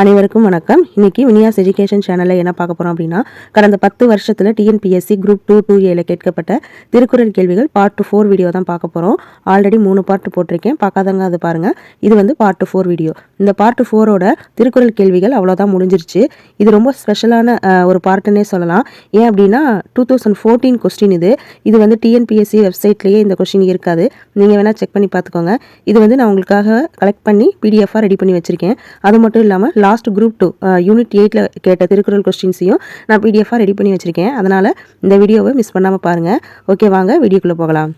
அனைவருக்கும் வணக்கம். இன்னைக்கு வினியாஸ் எஜுகேஷன் சேனலில் என்ன பார்க்க போகிறோம் அப்படின்னா கடந்த பத்து வருஷத்தில் டிஎன்பிஎஸ்சி குரூப் டூ டூ ஏல கேட்கப்பட்ட திருக்குறள் கேள்விகள் பார்ட் ஃபோர் வீடியோ தான் பார்க்க போகிறோம் ஆல்ரெடி மூணு பார்ட் போட்டிருக்கேன். பார்க்காதவங்க அது பாருங்கள் இது வந்து பார்ட் ஃபோர் வீடியோ இந்த பார்ட் ஃபோரோட திருக்குறள் கேள்விகள் அவ்வளோதான் முடிஞ்சிருச்சு. இது ரொம்ப ஸ்பெஷலான ஒரு பார்ட்டுன்னே சொல்லலாம். ஏன் அப்படின்னா டூ தௌசண்ட் ஃபோர்டீன் கொஸ்டின் இது. இது வந்து டிஎன்பிஎஸ்சி வெப்சைட்லேயே இந்த கொஸ்டின் இருக்காது. நீங்கள் வேணால் செக் பண்ணி பார்த்துக்கோங்க. இது வந்து நான் உங்களுக்காக கலெக்ட் பண்ணி பிடிஎஃபாக ரெடி பண்ணி வச்சுருக்கேன். அது மட்டும் இல்லாமல் லாஸ்ட் குரூப் டூ யூனிட் எயிட்டில் கேட்ட திருக்குறள் கொஸ்டின்ஸையும் நான் பிடிஎஃபாக ரெடி பண்ணி வச்சுருக்கேன். அதனால் இந்த வீடியோவை மிஸ் பண்ணாமல் பாருங்கள் ஓகே வாங்க வீடியோக்குள்ளே போகலாம்.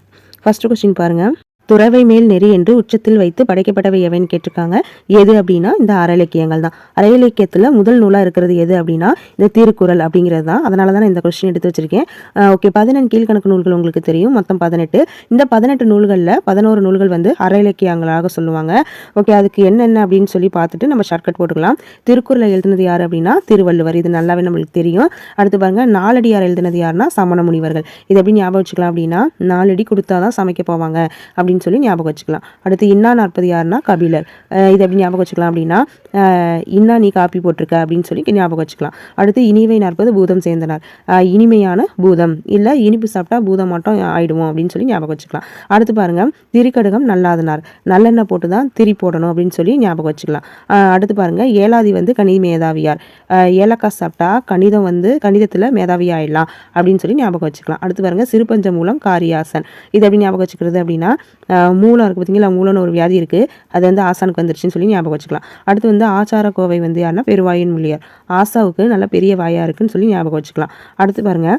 ஃபஸ்ட்டு கொஸ்டின் பாருங்கள் துறவை மேல் நெறி என்று உச்சத்தில் வைத்து படைக்கப்பட்டவை எவைன்னு கேட்டிருக்காங்க. எது அப்படின்னா இந்த அறயிலக்கியங்கள் தான். அறயிலக்கியத்தில் முதல் நூலாக இருக்கிறது எது அப்படின்னா இந்த திருக்குறள் அப்படிங்கிறது தான். அதனால தான் நான் இந்த கொஸ்டின் எடுத்து வச்சிருக்கேன். ஓகே பதினெண்டு கீழ்கணக்கு நூல்கள் உங்களுக்கு தெரியும். மொத்தம் பதினெட்டு. இந்த பதினெட்டு நூல்களில் பதினோரு நூல்கள் வந்து அறயிலக்கியங்களாக சொல்லுவாங்க. ஓகே அதுக்கு என்னென்ன அப்படின்னு சொல்லி பார்த்துட்டு நம்ம ஷார்ட்கட் போட்டுக்கலாம். திருக்குறளை எழுதினது யார் அப்படின்னா திருவள்ளுவர். இது நல்லாவே நம்மளுக்கு தெரியும். அடுத்து பாருங்க நாலடியார் எழுதினது யாருன்னா சமண முனிவர்கள். இது எப்படி ஞாபகம் வச்சுக்கலாம் அப்படின்னா நாலடி கொடுத்தா தான் சமைக்க போவாங்க. அப்படின்னு அப்படின்னு சொல்லி ஞாபகம் வச்சுக்கலாம். அடுத்து இன்னா நாற்பது யாருன்னா கபிலர். இது எப்படி ஞாபகம் வச்சுக்கலாம் அப்படின்னா இன்னா நீ காப்பி போட்டிருக்க அப்படின்னு சொல்லி ஞாபகம் வச்சுக்கலாம். அடுத்து இனிவை நாற்பது பூதம் சேர்ந்தனர். இனிமையான பூதம். இல்லை இனிப்பு சாப்பிட்டா பூதம் மட்டும் ஆயிடுவோம் அப்படின்னு சொல்லி ஞாபகம் வச்சுக்கலாம். அடுத்து பாருங்கள் திரிக்கடுகம் நல்லாதனார். நல்லெண்ணெய் போட்டு தான் திரி போடணும் அப்படின்னு சொல்லி ஞாபகம் வச்சுக்கலாம். அடுத்து பாருங்கள் ஏலாதி வந்து கணித மேதாவியார். ஏலக்காய் சாப்பிட்டா கணிதம் வந்து கணிதத்தில் மேதாவி ஆயிடலாம் அப்படின்னு சொல்லி ஞாபகம் வச்சுக்கலாம். அடுத்து பாருங்க சிறுபஞ்ச மூலம் காரியாசன். இது எப்படி ஞாபகம் வச்சுக்கிறது அப்படின்னா மூலம் இருக்குது பார்த்தீங்களா மூலம்னு ஒரு வியாதி இருக்குது அது வந்து ஆசானுக்கு வந்துருச்சுன்னு சொல்லி ஞாபகம் வச்சுக்கலாம். அடுத்து வந்து ஆச்சார கோவை வந்து யாருன்னா பெருவாயின் மொழியார் ஆசாவுக்கு நல்ல பெரிய வாயாக இருக்குன்னு சொல்லி ஞாபகம் வச்சுக்கலாம். அடுத்து பாருங்க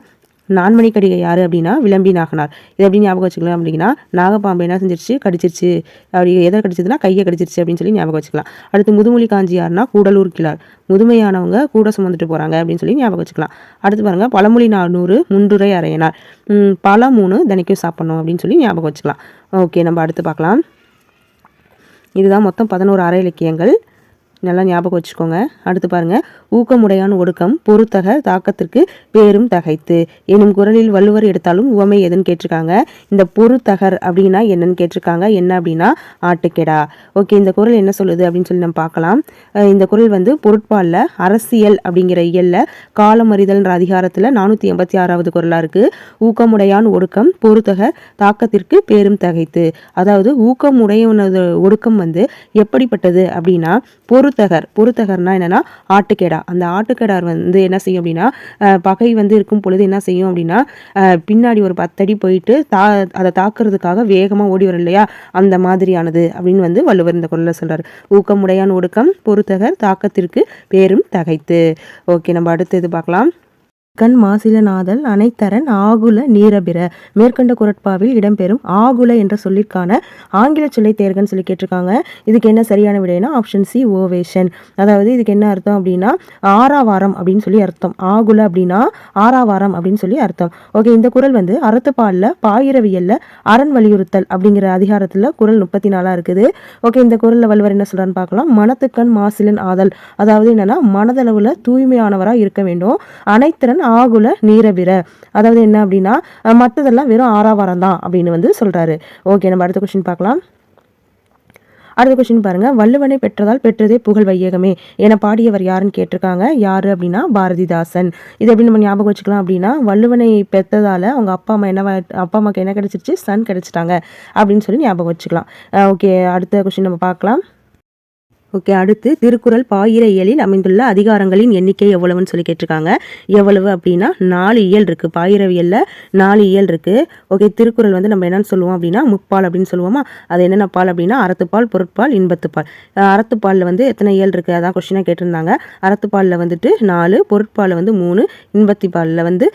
நான்மணி கடிகை யார் அப்படின்னா விளம்பி நாகனார். இது எப்படி ஞாபகம் வச்சுக்கலாம் அப்படின்னா நாகப்பாம்பு என்ன செஞ்சிருச்சு? கடிச்சிருச்சு. அப்படி எதை கடிச்சதுன்னா கையை கடிச்சிருச்சு அப்படின்னு சொல்லி ஞாபகம் வச்சுக்கலாம். அடுத்து முதுமொழி காஞ்சி யாருன்னா கூடலூர் கிளார் முதுமையானவங்க கூட சுமந்துட்டு போகிறாங்க அப்படின்னு சொல்லி ஞாபகம் வச்சுக்கலாம். அடுத்து பாருங்க பழமொழி நானூறு முன்றுரை அரையனார். பல மூணு தினைக்கும் சாப்பிடணும் அப்படின்னு சொல்லி ஞாபகம் வச்சுக்கலாம். ஓகே நம்ம அடுத்து பார்க்கலாம். இதுதான் மொத்தம் பதினோரு அரை இலக்கியங்கள். நல்லா ஞாபகம் வச்சுக்கோங்க. அடுத்து பாருங்கள் ஊக்கமுடையான் ஒடுக்கம் பொறுத்தக தாக்கத்திற்கு பேரும் தகைத்து. எனும் குரலில் வள்ளுவர் எடுத்தாலும் உவமை எதுன்னு கேட்டிருக்காங்க? இந்த பொறுத்தகர் அப்படின்னா என்னன்னு கேட்டிருக்காங்க. என்ன அப்படின்னா ஆட்டுக்கெடா. ஓகே இந்த குரல் என்ன சொல்லுது அப்படின்னு சொல்லி நம்ம பார்க்கலாம். இந்த குரல் வந்து பொருட்பாலில் அரசியல் அப்படிங்கிற இயல்ல காலமறிதல்ன்ற அதிகாரத்தில் நானூற்றி எண்பத்தி ஆறாவது குரலாக இருக்குது ஊக்கமுடையான் ஒடுக்கம் பொறுத்தக தாக்கத்திற்கு பேரும் தகைத்து. அதாவது ஊக்கமுடையவனது ஒடுக்கம் வந்து எப்படிப்பட்டது அப்படின்னா பொறுத்தகர் பொறுத்தகர்னா என்னன்னா ஆட்டுக்கேடா. அந்த ஆட்டுக்கடார் வந்து என்ன செய்யும் அப்படின்னா பகை வந்து இருக்கும் பொழுது என்ன செய்யும் அப்படின்னா பின்னாடி ஒரு பத்தடி போயிட்டு தா அதை தாக்குறதுக்காக வேகமாக ஓடி வரும் இல்லையா? அந்த மாதிரியானது அப்படின்னு வந்து வள்ளுவர் இந்த குரலில் சொல்கிறார் ஊக்கமுடையான் ஒடுக்கம் பொறுத்தகர் தாக்கத்திற்கு பேரும் தகைத்து. ஓகே நம்ம அடுத்து இது பார்க்கலாம். கண் மாசிலநாதல் அனைத்தரன் ஆகுல நீரபிர. மேற்கண்ட குரட்பாவில் இடம்பெறும் ஆகுல என்ற சொல்லிற்கான ஆங்கில சொல்லை தேர்கன்னு சொல்லி கேட்டிருக்காங்க. இதுக்கு என்ன சரியான விடைனா ஆப்ஷன் சி ஓவேஷன் அதாவது இதுக்கு என்ன அர்த்தம் அப்படின்னா ஆறாவாரம் அப்படின்னு சொல்லி அர்த்தம். ஆகுல அப்படின்னா ஆறாவாரம் அப்படின்னு சொல்லி அர்த்தம். ஓகே இந்த குரல் வந்து அறத்துப்பாலில் பாயிரவியல்ல அரண் வலியுறுத்தல் அப்படிங்கிற அதிகாரத்தில் குரல் முப்பத்தி நாலாக இருக்குது. ஓகே இந்த குரலில் வள்ளுவர் என்ன சொல்கிறான்னு பார்க்கலாம். மனத்துக்கண் மாசிலன் ஆதல். அதாவது என்னன்னா மனதளவில் தூய்மையானவராக இருக்க வேண்டும். அனைத்திறன் ஆகுல நீரவிர அதாவது என்ன அப்படின்னா மற்றதெல்லாம் வெறும் ஆறாவாரம் தான் அப்படின்னு வந்து சொல்கிறாரு ஓகே நம்ம அடுத்த கொஸ்டின் பார்க்கலாம். அடுத்த கொஸ்டின் பாருங்க. வள்ளுவனை பெற்றதால் பெற்றதே புகழ் வையகமே என பாடியவர் யாருன்னு கேட்டிருக்காங்க. யாரு அப்படின்னா பாரதிதாசன். இது எப்படி நம்ம ஞாபகம் வச்சுக்கலாம் அப்படின்னா வள்ளுவனை பெற்றதால அவங்க அப்பா அம்மா என்ன அப்பா அம்மாவுக்கு என்ன கிடைச்சிருச்சு? சன் கிடைச்சிட்டாங்க அப்படின்னு சொல்லி ஞாபகம் வச்சுக்கலாம். ஓகே அடுத்த கொஸ்டின் நம்ம பார்க்கலாம். ஓகே அடுத்து திருக்குறள் பாயிர இயலில் அமைந்துள்ள அதிகாரங்களின் எண்ணிக்கை எவ்வளவுன்னு சொல்லி கேட்டிருக்காங்க. எவ்வளவு அப்படின்னா நாலு இயல் இருக்கு. பாயிரவியலில் நாலு இயல் இருக்கு. ஓகே திருக்குறள் வந்து நம்ம என்னன்னு சொல்லுவோம் அப்படின்னா முப்பால் அப்படின்னு சொல்லுவோமா? அது என்னென்ன பால் அப்படின்னா அறத்துப்பால் பொருட்பால் இன்பத்துப்பால். அறத்துப்பாலில் வந்து எத்தனை இயல் இருக்கு? அதான் கொஸ்டினாக கேட்டிருந்தாங்க. அறத்துப்பாலில் வந்துட்டு நாலு பொருட்பாலில் வந்து மூணு இன்பத்திப்பாலில் வந்து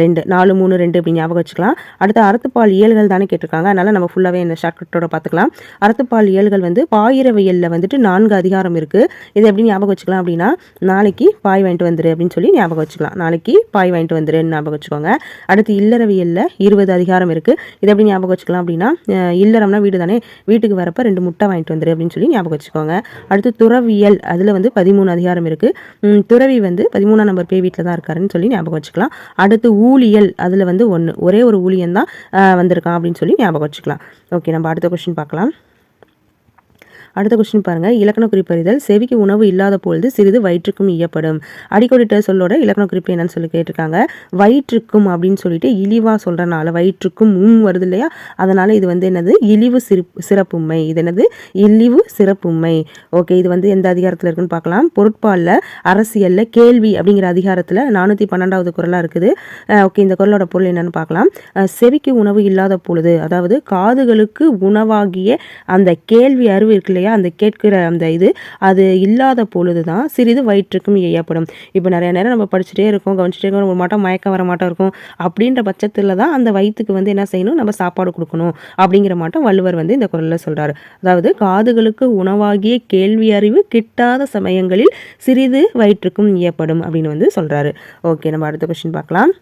ரெண்டு. நாலு மூணு ரெண்டு அப்படி ஞாபகம் வச்சுக்கலாம். அடுத்து அறத்துப்பால் இயல்கள் தானே கேட்டிருக்காங்க. அதனால நம்ம ஃபுல்லாகவே இந்த ஷார்ட்கட்டோட பார்த்துக்கலாம். அறத்துப்பால் இயல்கள் வந்து பாயிரவியலில் வந்துட்டு நான்கு அதிகாரம் இருக்குது இதை எப்படி ஞாபகம் வச்சுக்கலாம் அப்படின்னா நாளைக்கு பாய் வாங்கிட்டு வந்துரு அப்படின்னு சொல்லி ஞாபகம் வச்சுக்கலாம். நாளைக்கு பாய் வாங்கிட்டு வந்துருன்னு ஞாபகம் வச்சுக்கோங்க. அடுத்து இல்லறவியலில் இருபது அதிகாரம் இருக்குது இதை எப்படி ஞாபகம் வச்சுக்கலாம் அப்படின்னா இல்லறம்னா வீடு தானே வீட்டுக்கு வரப்போ ரெண்டு முட்டை வாங்கிட்டு வந்துரு அப்படின்னு சொல்லி ஞாபகம் வச்சுக்கோங்க. அடுத்து துறவியல் அதில் வந்து பதிமூணு அதிகாரம் இருக்குது துறவி வந்து பதிமூணாம் நம்பர் பேய் வீட்டில் தான் இருக்காருன்னு சொல்லி ஞாபகம் வச்சுக்கலாம். அடுத்து ஊழியல் அதில் வந்து ஒன்று ஒரே ஒரு ஊழியன் தான் வந்திருக்கான் அப்படின்னு சொல்லி ஞாபகம் வச்சுக்கலாம். ஓகே நம்ம அடுத்த கொஸ்டின் பார்க்கலாம். அடுத்த கொஸ்டின் பாருங்க. இலக்கண குறிப்பறிதல் செவிக்கு உணவு இல்லாத பொழுது சிறிது வயிற்றுக்கும் ஈயப்படும். அடிக்கோடிட்ட சொல்லோட இலக்கண குறிப்பு என்னன்னு சொல்லி கேட்டிருக்காங்க. வயிற்றுக்கும் அப்படின்னு சொல்லிட்டு இழிவா சொல்றனால வயிற்றுக்கும் உம் வருது இல்லையா? அதனால இது வந்து என்னது? இழிவு சிறப்பு சிறப்புமை. இது என்னது? இழிவு சிறப்புமை. ஓகே இது வந்து எந்த அதிகாரத்தில் இருக்குன்னு பார்க்கலாம். பொருட்பாலில் அரசியலில் கேள்வி அப்படிங்கிற அதிகாரத்தில் நானூற்றி பன்னெண்டாவது குரலாக இருக்குது. ஓகே இந்த குரலோட பொருள் என்னன்னு பார்க்கலாம். செவிக்கு உணவு இல்லாத பொழுது அதாவது காதுகளுக்கு உணவாகிய அந்த கேள்வி அறிவு இருக்கு இல்லையா? அந்த கேட்கிற அந்த இது அது இல்லாத பொழுது தான் சிறிது வயிற்றுக்கும் ஏயப்படும் இப்போ நிறைய நேரம் நம்ம படிச்சுட்டே இருக்கோம் கவனிச்சுட்டே இருக்கோம் ஒரு மாட்டம் மயக்கம் வர மாட்டம் இருக்கும். அப்படின்ற பட்சத்தில் தான் அந்த வயிற்றுக்கு வந்து என்ன செய்யணும்? நம்ம சாப்பாடு கொடுக்கணும். அப்படிங்கிற மாட்டம் வள்ளுவர் வந்து இந்த குரலில் சொல்கிறார் அதாவது காதுகளுக்கு உணவாகிய கேள்வி அறிவு கிட்டாத சமயங்களில் சிறிது வயிற்றுக்கும் ஏற்படும் அப்படின்னு வந்து சொல்கிறாரு ஓகே நம்ம அடுத்த கொஸ்டின் பார்க்கலாம்.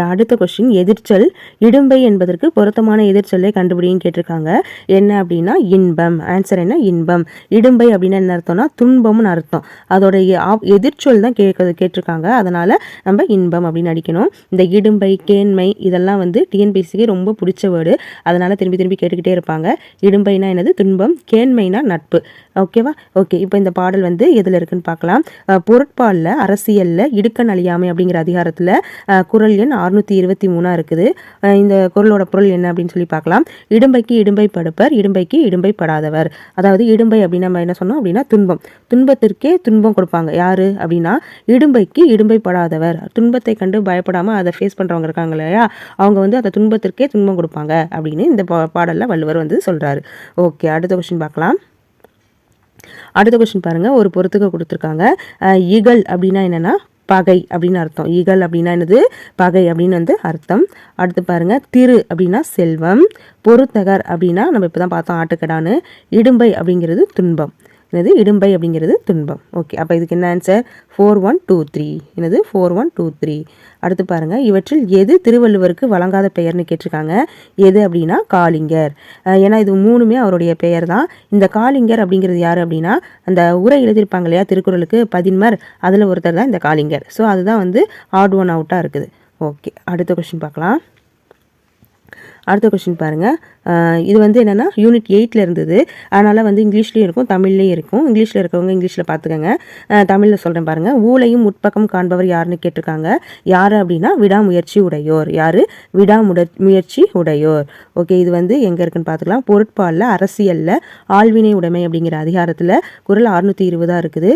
அடுத்த கொஸ்டின் எதிர்ச்சொல் இடும்பை என்பதற்கு பொருத்தமான எதிர்ச்சொல்லை கண்டுபிடின்னு கேட்டிருக்காங்க. என்ன அப்படின்னா இன்பம். ஆன்சர் என்ன? இன்பம். இடும்பை அப்படின்னா என்ன அர்த்தம்னா துன்பம்னு அர்த்தம். அதோட ஆப்- எதிர்ச்சொல் தான் கேட்க கேட்டிருக்காங்க. அதனால நம்ம இன்பம் அப்படின்னு அடிக்கணும். இந்த இடும்பை கேண்மை இதெல்லாம் வந்து டிஎன்பிசிக்கு ரொம்ப பிடிச்ச வேர்டு அதனால திரும்பி திரும்பி கேட்டுக்கிட்டே இருப்பாங்க. இடும்பைனா என்னது? துன்பம். கேண்மைனா நட்பு. ஓகேவா ஓகே இப்போ இந்த பாடல் வந்து எதில் இருக்குன்னு பார்க்கலாம். பொருட்பாலில் அரசியலில் இடுக்கன் அழியாமை அப்படிங்கிற அதிகாரத்தில் குரல் எண் அறுநூற்றி இருபத்தி மூணாக இருக்குது. இந்த குரலோட பொருள் என்ன அப்படின்னு சொல்லி பார்க்கலாம். இடும்பைக்கு இடும்பை படுப்பர் இடும்பைக்கு இடும்பை படாதவர். அதாவது இடும்பை அப்படின்னு நம்ம என்ன சொன்னோம் அப்படின்னா துன்பம். துன்பத்திற்கே துன்பம் கொடுப்பாங்க. யாரு? அப்படின்னா இடும்பைக்கு இடும்பை படாதவர். துன்பத்தை கண்டு பயப்படாமல் அதை ஃபேஸ் பண்ணுறவங்க இருக்காங்க இல்லையா? அவங்க வந்து அந்த துன்பத்திற்கே துன்பம் கொடுப்பாங்க அப்படின்னு இந்த பா பாடலில் வள்ளுவர் வந்து சொல்கிறாரு ஓகே அடுத்த கொஸ்டின் பார்க்கலாம். அடுத்த கொஸ்டின் பாருங்க. ஒரு பொறுத்துக்க கொடுத்துருக்காங்க. இகல் அப்படின்னா என்னென்னா பகை அப்படின்னு அர்த்தம். ஈகல் அப்படின்னா என்னது? பகை அப்படின்னு வந்து அர்த்தம். அடுத்து பாருங்க திரு அப்படின்னா செல்வம். பொறுத்தகர் அப்படின்னா நம்ம இப்போ தான் பார்த்தோம் ஆட்டுக்கடான்னு. இடும்பை அப்படிங்கிறது துன்பம். என்னது? இடும்பை அப்படிங்கிறது துன்பம். ஓகே அப்போ இதுக்கு என்ன answer four one two three என்னது? ஃபோர் ஒன் டூ த்ரீ அடுத்து பாருங்கள் இவற்றில் எது திருவள்ளுவருக்கு வழங்காத பெயர்னு கேட்டிருக்காங்க. எது அப்படின்னா காளிங்கர். ஏன்னா இது மூணுமே அவருடைய பெயர் தான் இந்த காளிங்கர் அப்படிங்கிறது யார் அப்படின்னா அந்த உரை எழுதியிருப்பாங்க இல்லையா திருக்குறளுக்கு பதின்மர் அதில் ஒருத்தர் தான் இந்த காளிங்கர். ஸோ அதுதான் வந்து ஆட் ஒன் அவுட்டாக இருக்குது. ஓகே அடுத்த கொஸ்டின் பார்க்கலாம். அடுத்த கொஸ்டின் பாருங்கள் இது வந்து என்னென்னா யூனிட் எயிட்டில் இருந்தது. அதனால் வந்து இங்கிலீஷ்லேயும் இருக்கும் தமிழ்லேயும் இருக்கும். இங்கிலீஷில் இருக்கவங்க இங்கிலீஷில் பார்த்துக்கோங்க தமிழில் சொல்கிறேன் பாருங்கள் ஊழையும் உட்பக்கம் காண்பவர் யாருன்னு கேட்டிருக்காங்க. யார் அப்படின்னா விடாமுயற்சி உடையோர். யார்? விடாமுட முயற்சி உடையோர். ஓகே இது வந்து எங்கே இருக்குன்னு பார்த்துக்கலாம் பொருட்பாலில் அரசியலில் ஆழ்வினை உடைமை அப்படிங்கிற அதிகாரத்தில் குரல் அறுநூற்றி இருபதாக இருக்குது.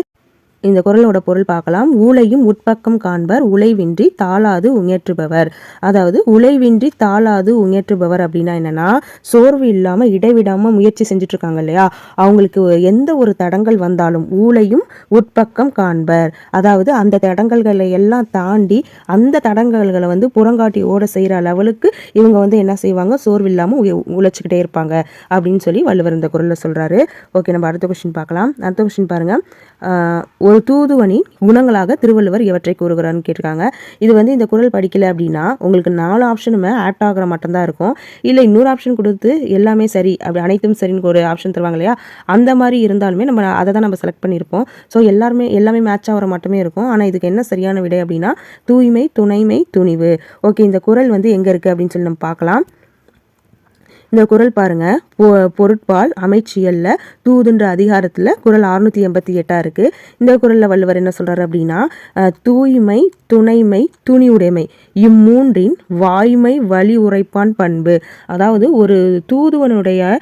இந்த குரலோட பொருள் பார்க்கலாம். ஊழையும் உட்பக்கம் காண்பர் உழைவின்றி தாளாது உங்கேற்றுபவர் அதாவது உழைவின்றி தாளாது உங்கேற்றுபவர் அப்படின்னா என்னன்னா சோர்வு இல்லாமல் இடைவிடாமல் முயற்சி செஞ்சுட்டு இருக்காங்க இல்லையா? அவங்களுக்கு எந்த ஒரு தடங்கள் வந்தாலும் ஊழையும் உட்பக்கம் காண்பர். அதாவது அந்த தடங்கல்களை எல்லாம் தாண்டி அந்த தடங்கல்களை வந்து புறங்காட்டி ஓட செய்கிற லெவலுக்கு இவங்க வந்து என்ன செய்வாங்க? சோர்வு இல்லாமல் உழைச்சிக்கிட்டே இருப்பாங்க அப்படின்னு சொல்லி வள்ளுவர் இந்த குரலில் சொல்கிறாரு ஓகே நம்ம அடுத்த கொஸ்டின் பார்க்கலாம். அடுத்த கொஸ்டின் பாருங்கள் ஒரு தூதுவனின் குணங்களாக திருவள்ளுவர் எவற்றை கூறுகிறான்னு கேட்டிருக்காங்க. இது வந்து இந்த குரல் படிக்கல அப்படின்னா உங்களுக்கு நாலு ஆப்ஷனுமே ஆட் ஆகிற மட்டும்தான் இருக்கும். இல்லை இன்னொரு ஆப்ஷன் கொடுத்து எல்லாமே சரி அப்படி அனைத்தும் சரின்னு ஒரு ஆப்ஷன் தருவாங்க இல்லையா? அந்த மாதிரி இருந்தாலுமே நம்ம அதை தான் நம்ம செலக்ட் பண்ணியிருப்போம். ஸோ எல்லாருமே எல்லாமே மேட்ச் ஆகிற மட்டுமே இருக்கும். ஆனால் இதுக்கு என்ன சரியான விடை அப்படின்னா தூய்மை துணைமை துணிவு. ஓகே இந்த குரல் வந்து எங்கே இருக்குது அப்படின்னு சொல்லி நம்ம பார்க்கலாம். இந்த குரல் பாருங்க. பொ- பொருட்பால் அமைச்சியல்ல தூதுன்ற அதிகாரத்தில் குரல் அறுநூத்தி எண்பத்தி எட்டா இருக்கு. இந்த குரல்ல வள்ளுவர் என்ன சொல்றாரு அப்படின்னா தூய்மை துணைமை துணிவுடைமை. இம்மூன்றின் வாய்மை வழி உரைப்பான் பண்பு. அதாவது ஒரு தூதுவனுடைய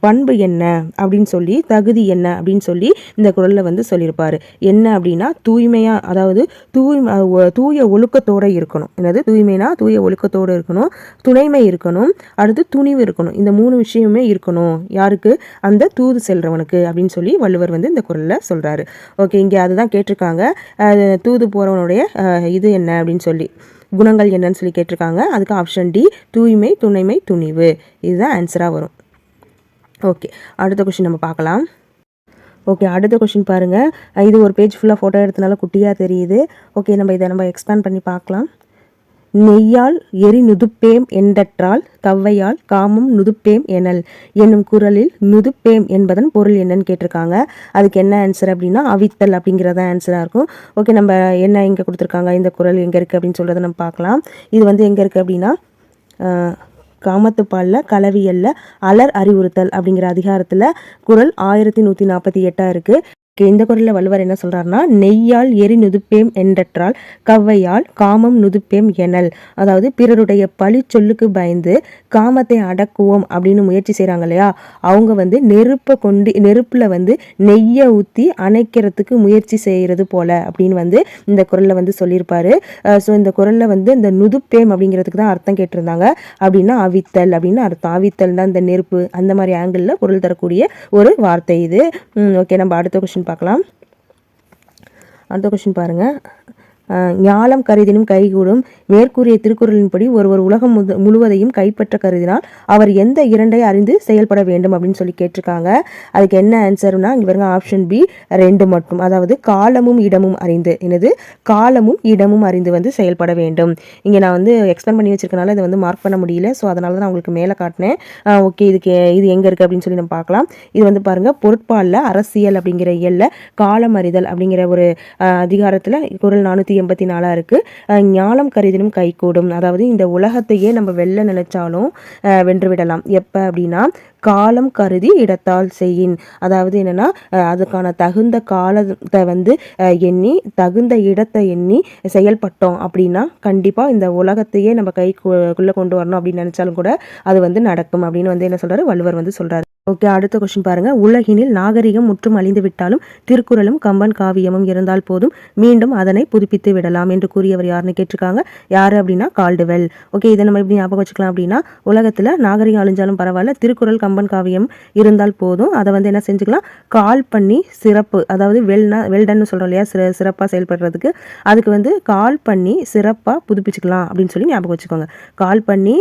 பண்பு என்ன அப்படின்னு சொல்லி தகுதி என்ன அப்படின்னு சொல்லி இந்த குரல்ல வந்து சொல்லியிருப்பாரு. என்ன அப்படின்னா தூய்மையா அதாவது தூய்மை தூய ஒழுக்கத்தோட இருக்கணும். என்னது? தூய்மைனா தூய ஒழுக்கத்தோட இருக்கணும் துணைமை இருக்கணும் அடுத்து துணிவு இருக்கணும். இந்த மூணு விஷயமே இருக்கணும். யாருக்கு? அந்த தூது செல்றவனுக்கு அப்படின்னு சொல்லி வள்ளுவர் வந்து இந்த குரலில் சொல்கிறாரு ஓகே இங்கே அதுதான் கேட்டிருக்காங்க. தூது போகிறவனுடைய இது என்ன அப்படின்னு சொல்லி. குணங்கள் என்னன்னு சொல்லி கேட்டிருக்காங்க. அதுக்கு ஆப்ஷன் டி தூய்மை துணைமை துணிவு. இதுதான் ஆன்சராக வரும். ஓகே அடுத்த கொஷின் நம்ம பார்க்கலாம். ஓகே அடுத்த கொஷின் பாருங்கள் இது ஒரு பேஜ் ஃபுல்லாக ஃபோட்டோ எடுத்தனால குட்டியாக தெரியுது. ஓகே நம்ம இதை நம்ம எக்ஸ்பேண்ட் பண்ணி பார்க்கலாம். நெய்யால் எரி நுதுப்பேம் என்றற்றால் தவ்வையால் காமம் நுதுப்பேம் எனல். என்னும் குரலில் நுதுப்பேம் என்பதன் பொருள் என்னன்னு கேட்டிருக்காங்க. அதுக்கு என்ன ஆன்சர் அப்படின்னா அவித்தல் அப்படிங்கிறத ஆன்சராக இருக்கும். ஓகே நம்ம என்ன எங்கே கொடுத்துருக்காங்க? இந்த குரல் எங்கே இருக்குது அப்படின்னு சொல்கிறத நம்ம பார்க்கலாம். இது வந்து எங்கே இருக்குது அப்படின்னா காமத்துப்பாலில் கலவியல்ல அலர் அறிவுறுத்தல் அப்படிங்கிற அதிகாரத்தில் குரல் ஆயிரத்தி நூற்றி நாற்பத்தி எட்டாக இருக்குது இந்த குரலில் வள்ளுவர் என்ன சொல்கிறாருன்னா நெய்யால் எரி நுதுப்பேம் என்றற்றால் கவ்வையால் காமம் நுதுப்பேம் எனல். அதாவது பிறருடைய பழி சொல்லுக்கு பயந்து காமத்தை அடக்குவோம் அப்படின்னு முயற்சி செய்கிறாங்க இல்லையா? அவங்க வந்து நெருப்பை கொண்டு நெருப்பில் வந்து நெய்யை ஊற்றி அணைக்கிறதுக்கு முயற்சி செய்கிறது போல அப்படின்னு வந்து இந்த குரலில் வந்து சொல்லியிருப்பாரு. ஸோ இந்த குரலில் வந்து இந்த நுதுப்பேம் அப்படிங்கிறதுக்கு தான் அர்த்தம் கேட்டிருந்தாங்க. அப்படின்னா அவித்தல் அப்படின்னு அர்த்தம். அவித்தல் தான் இந்த நெருப்பு அந்த மாதிரி ஆங்கிளில் பொருள் தரக்கூடிய ஒரு வார்த்தை இது. ஓகே நம்ம அடுத்த கொஸ்டின் பார்க்கலாம். அடுத்த கொஷின் பாருங்கள் ஞாலம் கருதினும் கைகூடும் மேற்கூறிய திருக்குறளின்படி ஒருவர் உலகம் முழுவதையும் கைப்பற்ற கருதினால் அவர் எந்த இரண்டை அறிந்து செயல்பட வேண்டும் அப்படின்னு சொல்லி கேட்டிருக்காங்க. அதுக்கு என்ன ஆன்சர்னா இங்கே பாருங்க ஆப்ஷன் பி ரெண்டு மட்டும். அதாவது காலமும் இடமும் அறிந்து என்னது? காலமும் இடமும் அறிந்து வந்து செயல்பட வேண்டும். இங்கே நான் வந்து எக்ஸ்பிளைன் பண்ணி வச்சிருக்கனால இதை வந்து மார்க் பண்ண முடியல. ஸோ அதனால தான் நான் உங்களுக்கு மேலே காட்டினேன். ஓகே இதுக்கு இது எங்கே இருக்குது அப்படின்னு சொல்லி நம்ம பார்க்கலாம். இது வந்து பாருங்கள் பொருட்பாலில் அரசியல் அப்படிங்கிற இயலில் காலம் அறிதல் அப்படிங்கிற ஒரு அதிகாரத்தில் குரல் நானூற்றி எண்பத்தி நாலாக இருக்குது ஞானம் கருதினும் கைகூடும். அதாவது இந்த உலகத்தையே நம்ம வெல்ல நினைச்சாலும் வென்று விடலாம். எப்போ அப்படின்னா காலம் கருதி இடத்தால் செய்யின். அதாவது என்னென்னா அதுக்கான தகுந்த காலத்தை வந்து எண்ணி தகுந்த இடத்தை எண்ணி செயல்பட்டோம் அப்படின்னா கண்டிப்பாக இந்த உலகத்தையே நம்ம கைக்குள்ளே கொண்டு வரணும் அப்படின்னு நினச்சாலும் கூட அது வந்து நடக்கும் அப்படின்னு வந்து என்ன சொல்கிறாரு வள்ளுவர் வந்து சொல்கிறாரு ஓகே அடுத்த கொஸ்டின் பாருங்க. உலகினில் நாகரிகம் முற்றும் அழிந்து விட்டாலும் திருக்குறளும் கம்பன் காவியமும் இருந்தால் போதும் மீண்டும் அதனை புதுப்பித்து விடலாம் என்று கூறியவர் யாருன்னு கேட்டிருக்காங்க. யார் அப்படின்னா கால்டுவெல். ஓகே இதை நம்ம எப்படி ஞாபகம் வச்சுக்கலாம் அப்படின்னா உலகத்தில் நாகரிகம் அழிஞ்சாலும் பரவாயில்ல திருக்குறள் கம்பன் காவியம் இருந்தால் போதும். அதை வந்து என்ன செஞ்சுக்கலாம்? கால் பண்ணி சிறப்பு அதாவது வெல்னா வெல்டன்னு சொல்கிறோம் இல்லையா சிற சிறப்பாக செயல்படுறதுக்கு அதுக்கு வந்து கால் பண்ணி சிறப்பாக புதுப்பிச்சுக்கலாம் அப்படின்னு சொல்லி ஞாபகம் வச்சுக்கோங்க. கால் பண்ணி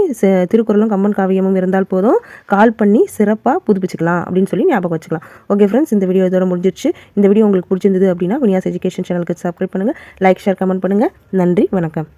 திருக்குறளும் கம்பன் காவியமும் இருந்தால் போதும் கால் பண்ணி சிறப்பாக புதுப்பிச்சிக்கலாம் அப்படின்னு சொல்லி ஞாபகம் வச்சுக்கலாம். ஓகே ஃப்ரெண்ட்ஸ் இந்த வீடியோ இதோட முடிஞ்சிருச்சு இந்த வீடியோ உங்களுக்கு பிடிச்சிருந்தது அப்படின்னா வினியாஸ் எஜுகேஷன் சேனலுக்கு சப்ஸ்கிரைப் பண்ணுங்கள் லைக் ஷேர் கமெண்ட் பண்ணுங்கள் நன்றி வணக்கம்.